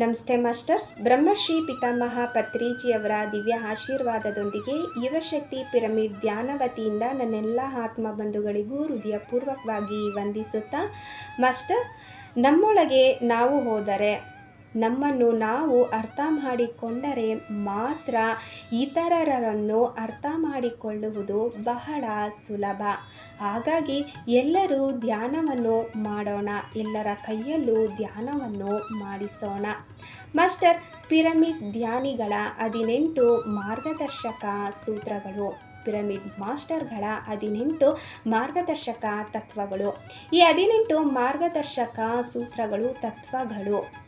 ನಮಸ್ತೆ ಮಾಸ್ಟರ್ಸ್. ಬ್ರಹ್ಮಶ್ರೀ ಪಿತಾಮಹ ಪತ್ರೀಜಿಯವರ ದಿವ್ಯ ಆಶೀರ್ವಾದದೊಂದಿಗೆ ಯುವಶಕ್ತಿ ಪಿರಮಿಡ್ ಧ್ಯಾನ ವತಿಯಿಂದ ನನ್ನೆಲ್ಲ ಆತ್ಮ ಬಂಧುಗಳಿಗೂ ಹೃದಯಪೂರ್ವಕವಾಗಿ ವಂದಿಸುತ್ತಾ, ಮಾಸ್ಟರ್, ನಮ್ಮೊಳಗೆ ನಾವು ಹೋದರೆ ನಮ್ಮನ್ನು ನಾವು ಅರ್ಥ ಮಾಡಿಕೊಂಡರೆ ಮಾತ್ರ ಇತರರನ್ನು ಅರ್ಥ ಮಾಡಿಕೊಳ್ಳುವುದು ಬಹಳ ಸುಲಭ. ಹಾಗಾಗಿ ಎಲ್ಲರೂ ಧ್ಯಾನವನ್ನು ಮಾಡೋಣ, ಎಲ್ಲರ ಕೈಯಲ್ಲೂ ಧ್ಯಾನವನ್ನು ಮಾಡಿಸೋಣ. ಮಾಸ್ಟರ್ ಪಿರಮಿಡ್ ಧ್ಯಾನಿಗಳ ಹದಿನೆಂಟು ಮಾರ್ಗದರ್ಶಕ ಸೂತ್ರಗಳು, ಪಿರಮಿಡ್ ಮಾಸ್ಟರ್ಗಳ ಹದಿನೆಂಟು ಮಾರ್ಗದರ್ಶಕ ತತ್ವಗಳು. ಈ ಹದಿನೆಂಟು ಮಾರ್ಗದರ್ಶಕ ಸೂತ್ರಗಳು ತತ್ವಗಳು.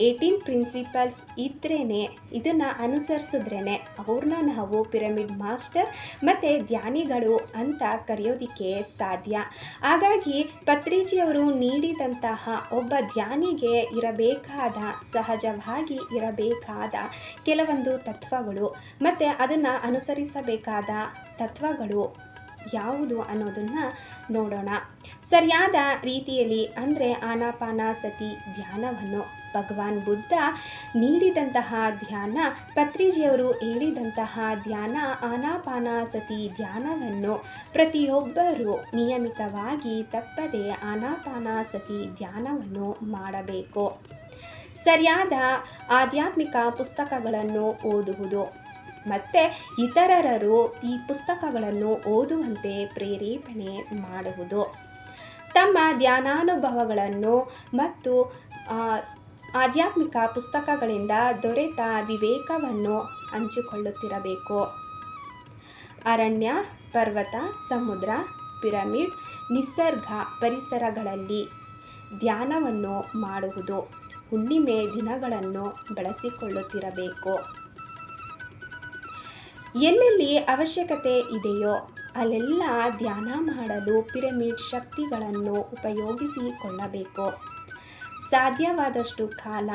ಏಯ್ಟೀನ್ ಪ್ರಿನ್ಸಿಪಲ್ಸ್ ಇದ್ರೇ ಇದನ್ನು ಅನುಸರಿಸಿದ್ರೇ ಅವ್ರನ್ನ ನಾವು ಪಿರಮಿಡ್ ಮಾಸ್ಟರ್ ಮತ್ತು ಧ್ಯಾನಿಗಳು ಅಂತ ಕರೆಯೋದಕ್ಕೆ ಸಾಧ್ಯ. ಹಾಗಾಗಿ ಪತ್ರಿಜಿಯವರು ನೀಡಿದಂತಹ ಒಬ್ಬ ಧ್ಯಾನಿಗೆ ಇರಬೇಕಾದ, ಸಹಜವಾಗಿ ಇರಬೇಕಾದ ಕೆಲವೊಂದು ತತ್ವಗಳು ಮತ್ತು ಅದನ್ನು ಅನುಸರಿಸಬೇಕಾದ ತತ್ವಗಳು ಯಾವುದು ಅನ್ನೋದನ್ನು ನೋಡೋಣ. ಸರಿಯಾದ ರೀತಿಯಲ್ಲಿ ಅಂದರೆ ಆನಾಪಾನಾಸತಿ ಧ್ಯಾನವನ್ನು ಭಗವಾನ್ ಬುದ್ಧ ನೀಡಿದಂತಹ ಧ್ಯಾನ, ಪತ್ರಿಜಿಯವರು ಹೇಳಿದಂತಹ ಧ್ಯಾನ ಆನಾಪಾನಾಸತಿ ಧ್ಯಾನವನ್ನು ಪ್ರತಿಯೊಬ್ಬರೂ ನಿಯಮಿತವಾಗಿ ತಪ್ಪದೆ ಆನಾಪಾನಾಸತಿ ಧ್ಯಾನವನ್ನು ಮಾಡಬೇಕು. ಸರಿಯಾದ ಆಧ್ಯಾತ್ಮಿಕ ಪುಸ್ತಕಗಳನ್ನು ಓದುವುದು. ಮತ್ತು ಇತರರರು ಈ ಪುಸ್ತಕಗಳನ್ನು ಓದುವಂತೆ ಪ್ರೇರೇಪಣೆ ಮಾಡುವುದು. ತಮ್ಮ ಧ್ಯಾನಾನುಭವಗಳನ್ನು ಮತ್ತು ಆಧ್ಯಾತ್ಮಿಕ ಪುಸ್ತಕಗಳಿಂದ ದೊರೆತ ವಿವೇಕವನ್ನು ಹಂಚಿಕೊಳ್ಳುತ್ತಿರಬೇಕು. ಅರಣ್ಯ, ಪರ್ವತ, ಸಮುದ್ರ, ಪಿರಮಿಡ್, ನಿಸರ್ಗ ಪರಿಸರಗಳಲ್ಲಿ ಧ್ಯಾನವನ್ನು ಮಾಡುವುದು. ಹುಣ್ಣಿಮೆ ದಿನಗಳನ್ನು ಬಳಸಿಕೊಳ್ಳುತ್ತಿರಬೇಕು. ಎಲ್ಲೆಲ್ಲಿ ಅವಶ್ಯಕತೆ ಇದೆಯೋ ಅಲ್ಲೆಲ್ಲ ಧ್ಯಾನ ಮಾಡಲು ಪಿರಮಿಡ್ ಶಕ್ತಿಗಳನ್ನು ಉಪಯೋಗಿಸಿಕೊಳ್ಳಬೇಕು. ಸಾಧ್ಯವಾದಷ್ಟು ಕಾಲ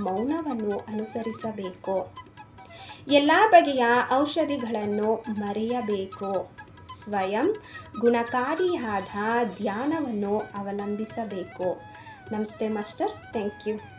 ಮೌನವನ್ನು ಅನುಸರಿಸಬೇಕು. ಎಲ್ಲ ಬಗೆಯ ಔಷಧಿಗಳನ್ನು ಮರೆಯಬೇಕು. ಸ್ವಯಂ ಗುಣಕಾರಿಯಾದ ಧ್ಯಾನವನ್ನು ಅವಲಂಬಿಸಬೇಕು. ನಮಸ್ತೆ ಮಾಸ್ಟರ್ಸ್, ಥ್ಯಾಂಕ್ ಯು.